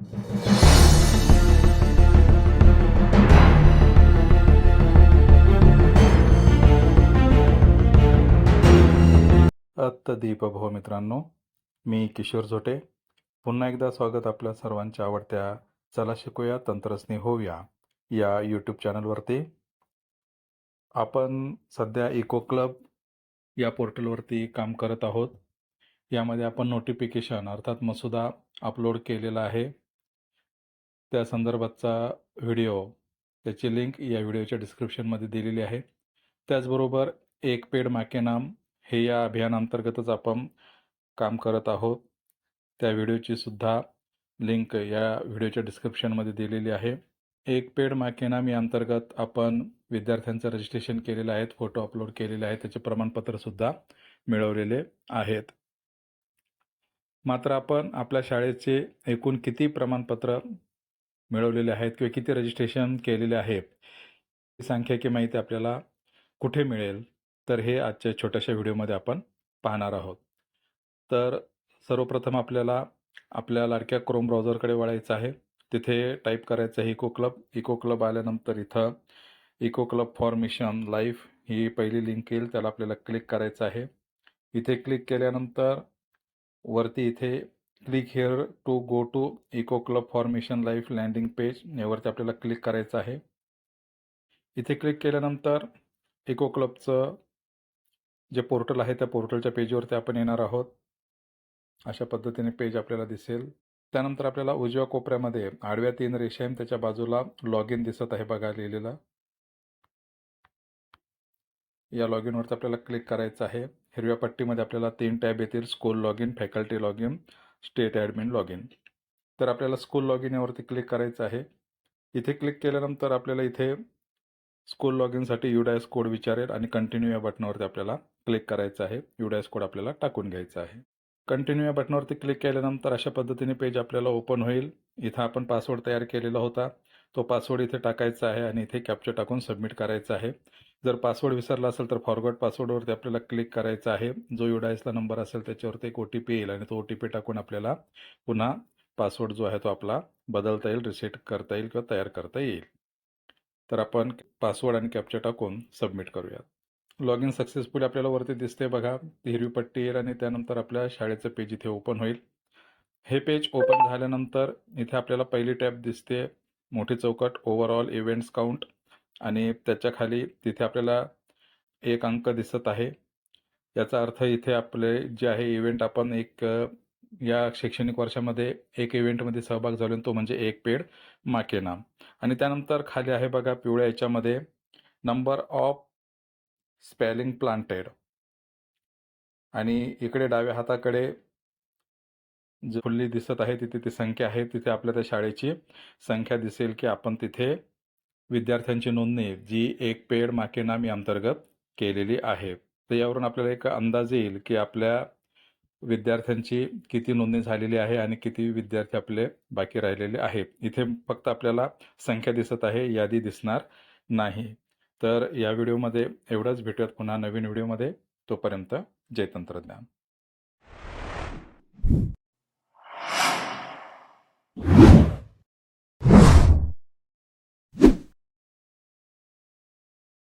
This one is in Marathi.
अत्त मित्रांनो मी किशोर झोटे. पुन्हा एकदा स्वागत आपल्या सर्वांच्या आवडत्या चला शिकूया तंत्रस्ने होऊया या यूट्यूब चॅनलवरती आपण सध्या इको क्लब या पोर्टलवरती काम करत आहोत. यामध्ये आपण नोटिफिकेशन अर्थात मसुदा अपलोड केलेला आहे. त्या संदर्भातचा व्हिडिओ त्याची लिंक या व्हिडिओच्या डिस्क्रिप्शनमध्ये दिलेली आहे. त्याचबरोबर एक पेड माके नाम हे या अभियानांतर्गतच आपण काम करत आहोत. त्या व्हिडिओची सुद्धा लिंक या व्हिडिओच्या डिस्क्रिप्शनमध्ये दिलेली आहे. एक पेड माकेनाम या अंतर्गत आपण विद्यार्थ्यांचं रजिस्ट्रेशन केलेलं आहे फोटो अपलोड केलेले आहेत त्याचे प्रमाणपत्रसुद्धा मिळवलेले आहेत. मात्र आपण आपल्या शाळेचे एकूण किती प्रमाणपत्र मिळवलेले आहेत किंवा किती रजिस्ट्रेशन केलेले आहे सांख्यिकी माहिती आपल्याला कुठे मिळेल तर हे आजच्या छोट्याशा व्हिडिओमध्ये आपण पाहणार आहोत. तर सर्वप्रथम आपल्याला आपल्या लाडक्या क्रोम ब्राउझरकडे वळायचं आहे. तिथे टाईप करायचं आहे इको क्लब इको क्लब आल्यानंतर इथं eco club for mission life ही पहिली लिंक येईल त्याला आपल्याला क्लिक करायचं आहे. इथे क्लिक केल्यानंतर वरती इथे click here to go to eco club formation life landing page यावरती आपल्याला क्लिक करायचं आहे. इथे क्लिक केल्यानंतर इको क्लबचं जे पोर्टल आहे त्या पोर्टलच्या पेजवरती आपण येणार आहोत. अशा पद्धतीने पेज आपल्याला दिसेल. त्यानंतर आपल्याला उजव्या कोपऱ्यामध्ये आडव्या तीन रेषा आहे त्याच्या बाजूला लॉग इन दिसत आहे बघा लिहिलेलं. या लॉग इनवरती आपल्याला क्लिक करायचं आहे. हिरव्या पट्टीमध्ये आपल्याला तीन टॅब येतील school log in faculty log in state admin log in तर आपल्याला स्कूल लॉग इन यावरती क्लिक करायचं आहे. इथे क्लिक केल्यानंतर आपल्याला इथे स्कूल लॉग इनसाठी युडायस कोड विचारेल आणि कंटिन्यू या बटनावरती आपल्याला क्लिक करायचं आहे. युडायस कोड आपल्याला टाकून घ्यायचा आहे. कंटिन्यू या बटनावरती क्लिक केल्यानंतर अशा पद्धतीने पेज आपल्याला ओपन होईल. इथं आपण पासवर्ड तयार केलेला होता. तो पासवर्ड इथे टाकायचा आहे आणि इथे कॅप्चर टाकून सबमिट करायचा आहे. जर पासवर्ड विसरला असेल तर फॉरवर्ड पासवर्डवरती आपल्याला क्लिक करायचा आहे. जो युडायसला नंबर असेल त्याच्यावरती एक ओ टी पी येईल आणि तो ओ टी पी टाकून आपल्याला पुन्हा पासवर्ड जो आहे तो आपला बदलता येईल रिसेट करता येईल किंवा तयार करता येईल. तर आपण पासवर्ड आणि कॅप्चर टाकून सबमिट करूयात. लॉग इन सक्सेसफुली आपल्याला वरती दिसते बघा. हिरवी पट्टी येईल आणि त्यानंतर आपल्या शाळेचं पेज इथे ओपन होईल. हे पेज ओपन झाल्यानंतर इथे आपल्याला पहिली टॅब दिसते. मोठी चौकट ओव्हरऑल इव्हेंट्स काउंट आणि त्याच्याखाली तिथे आपल्याला एक अंक दिसत आहे. याचा अर्थ इथे आपले जे आहे इव्हेंट आपण एक या शैक्षणिक वर्षामध्ये एक इव्हेंटमध्ये सहभाग झालो तो म्हणजे एक पेड माके नाम आणि त्यानंतर खाली आहे बघा पिवळ्या याच्यामध्ये नंबर ऑफ स्पेलिंग प्लांटेड आणि इकडे डाव्या हाताकडे जी फुल्ली दिसत आहे तिथे ती संख्या आहे तिथे आपल्या त्या शाळेची संख्या दिसेल की आपण तिथे विद्यार्थ्यांची नोंदणी जी एक पेड माकेनामी अंतर्गत केलेली आहे. तर यावरून आपल्याला एक अंदाज येईल की आपल्या विद्यार्थ्यांची किती नोंदणी झालेली आहे आणि किती विद्यार्थी आपले बाकी राहिलेले आहेत. इथे फक्त आपल्याला संख्या दिसत आहे यादी दिसणार नाही. तर या व्हिडिओमध्ये एवढंच. भेटूयात पुन्हा नवीन व्हिडिओमध्ये. तोपर्यंत जय तंत्रज्ञान.